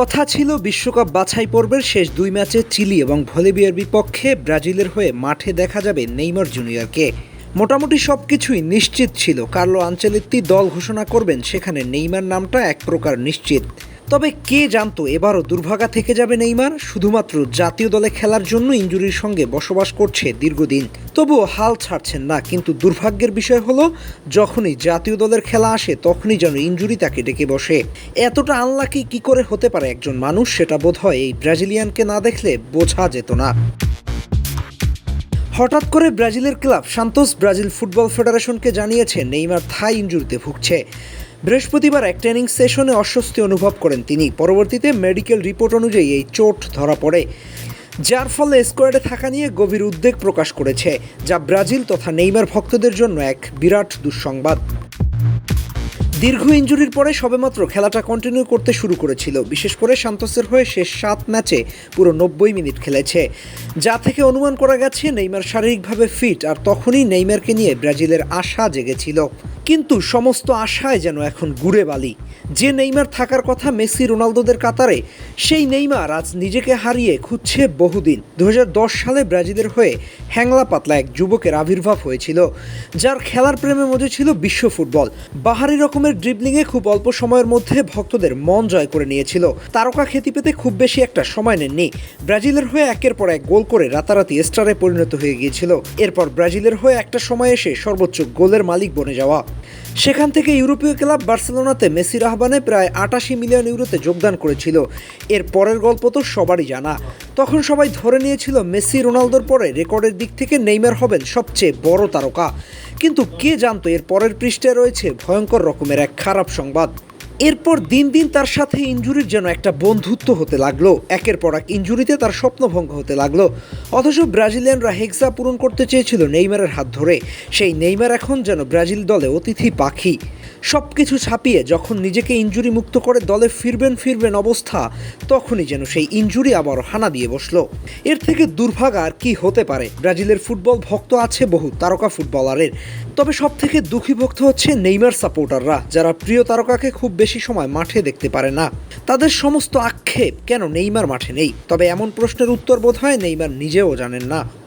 কথা ছিল বিশ্বকাপ বাছাই পর্বের শেষ দুই ম্যাচে চিলি এবং ভলিবিয়ার বিপক্ষে ব্রাজিলের হয়ে মাঠে দেখা যাবে নেইমার জুনিয়রকে। মোটামুটি সব কিছুই নিশ্চিত ছিল। কার্লো আঞ্চলিত্তি দল ঘোষণা করবেন, সেখানে নেইমার নামটা এক প্রকার নিশ্চিত। তবে কে জানতো এবারও দুর্ভাগা থেকে যাবে নেইমার? শুধুমাত্র জাতীয় দলে খেলার জন্য ইঞ্জুরির সঙ্গে বসবাস করছে দীর্ঘদিন। তবুও হাল ছাড়ছেন না, কিন্তু দুর্ভাগ্যের বিষয় হলো, যখনই জাতীয় দলের খেলা আসে, তখনই যেন ইঞ্জুরি তাকে ডেকে বসে। এতটা আনলাকি কি করে হতে পারে একজন মানুষ, সেটা বোধ হয় এই ব্রাজিলিয়ানকে না দেখলে বোঝা যেত না। হঠাৎ করে ব্রাজিলের ক্লাব সান্তোস ব্রাজিল ফুটবল ফেডারেশনকে জানিয়েছে, নেইমার থাই ইঞ্জুরিতে ভুগছে। বৃহস্পতিবার এক ট্রেনিং সেশনে অস্বস্তি অনুভব করেন তিনি। পরবর্তীতে মেডিকেল রিপোর্ট অনুযায়ী এই চোট ধরা পড়ে। যার ফলে স্কোয়াডে থাকা নিয়ে গভীর উদ্বেগ প্রকাশ করেছে, যা ব্রাজিল তথা নেইমার ভক্তদের জন্য এক বিরাট দুঃসংবাদ। দীর্ঘ ইঞ্জুরির পরে সবেমাত্র খেলাটা কন্টিনিউ করতে শুরু করেছিল। বিশেষ করে সান্তোসের হয়ে শেষ সাত ম্যাচে পুরো নব্বই মিনিট খেলেছে। যা থেকে অনুমান করা গেছে, নেইমার শারীরিকভাবে ফিট আর তখনই নেইমারকে নিয়ে ব্রাজিলের আশা জেগেছিল। কিন্তু সমস্ত আশায় যেন এখন গুড়ে বালি। যে নেইমার থাকার কথা মেসি রোনালদোদের কাতারে, সেই নেইমার আজ নিজেকে হারিয়ে খুঁজছে বহুদিন। দু হাজার দশ সালে ব্রাজিলের হয়ে হ্যাংলা পাতলা এক যুবকের আবির্ভাব হয়েছিল, যার খেলার প্রেমে মজে ছিল বিশ্ব ফুটবল। বাহারি রকমের ড্রিবলিংয়ে খুব অল্প সময়ের মধ্যে ভক্তদের মন জয় করে নিয়েছিল। তারকা খ্যাতি পেতে খুব বেশি একটা সময় নেননি। ব্রাজিলের হয়ে একের পর এক গোল করে রাতারাতি স্টারে পরিণত হয়ে গিয়েছিল। এরপর ব্রাজিলের হয়ে একটা সময় এসে সর্বোচ্চ গোলের মালিক বনে যাওয়া। সেখান থেকে ইউরোপীয় ক্লাব বার্সেলোনাতে মেসির আহ্বানে প্রায় আটাশি মিলিয়ন ইউরোতে যোগদান করেছিল। এর পরের গল্প তো সবারই জানা। তখন সবাই ধরে নিয়েছিল মেসি রোনালদোর পরে রেকর্ডের দিক থেকে নেইমার হবেন সবচেয়ে বড় তারকা। কিন্তু কে জানতো এর পরের পৃষ্ঠে রয়েছে ভয়ঙ্কর রকমের এক খারাপ সংবাদ? এরপর দিন দিন তার সাথে ইঞ্জুরির যেন একটা বন্ধুত্ব হতে লাগল। একের পর এক ইঞ্জুরিতে তার স্বপ্নভঙ্গ হতে লাগল। অথচ ব্রাজিলিয়ানরা হেক্সা পূরণ করতে চেয়েছিল নেইমারের হাত ধরে। সেই নেইমার এখন যেন ব্রাজিল দলে অতিথি পাখি। সব কিছু ছাপিয়ে যখন নিজেকে ইঞ্জুরি মুক্ত করে দলে ফিরবেন ফিরবেন অবস্থা, তখনই যেন সেই ইঞ্জুরি আবার হানা দিয়ে বসল। এর থেকে দুর্ভাগ আর কি হতে পারে? ব্রাজিলের ফুটবল ভক্ত আছে বহু তারকা ফুটবলারের। তবে সব থেকে দুঃখী ভক্ত হচ্ছে নেইমার সাপোর্টাররা, যারা প্রিয় তারকাকে খুব বেশি সময় মাঠে দেখতে পারে না। তাদের সমস্ত আক্ষেপ কেন নেইমার মাঠে নেই? তবে এমন প্রশ্নের উত্তর বোধ হয় নেইমার নিজেও জানেন না।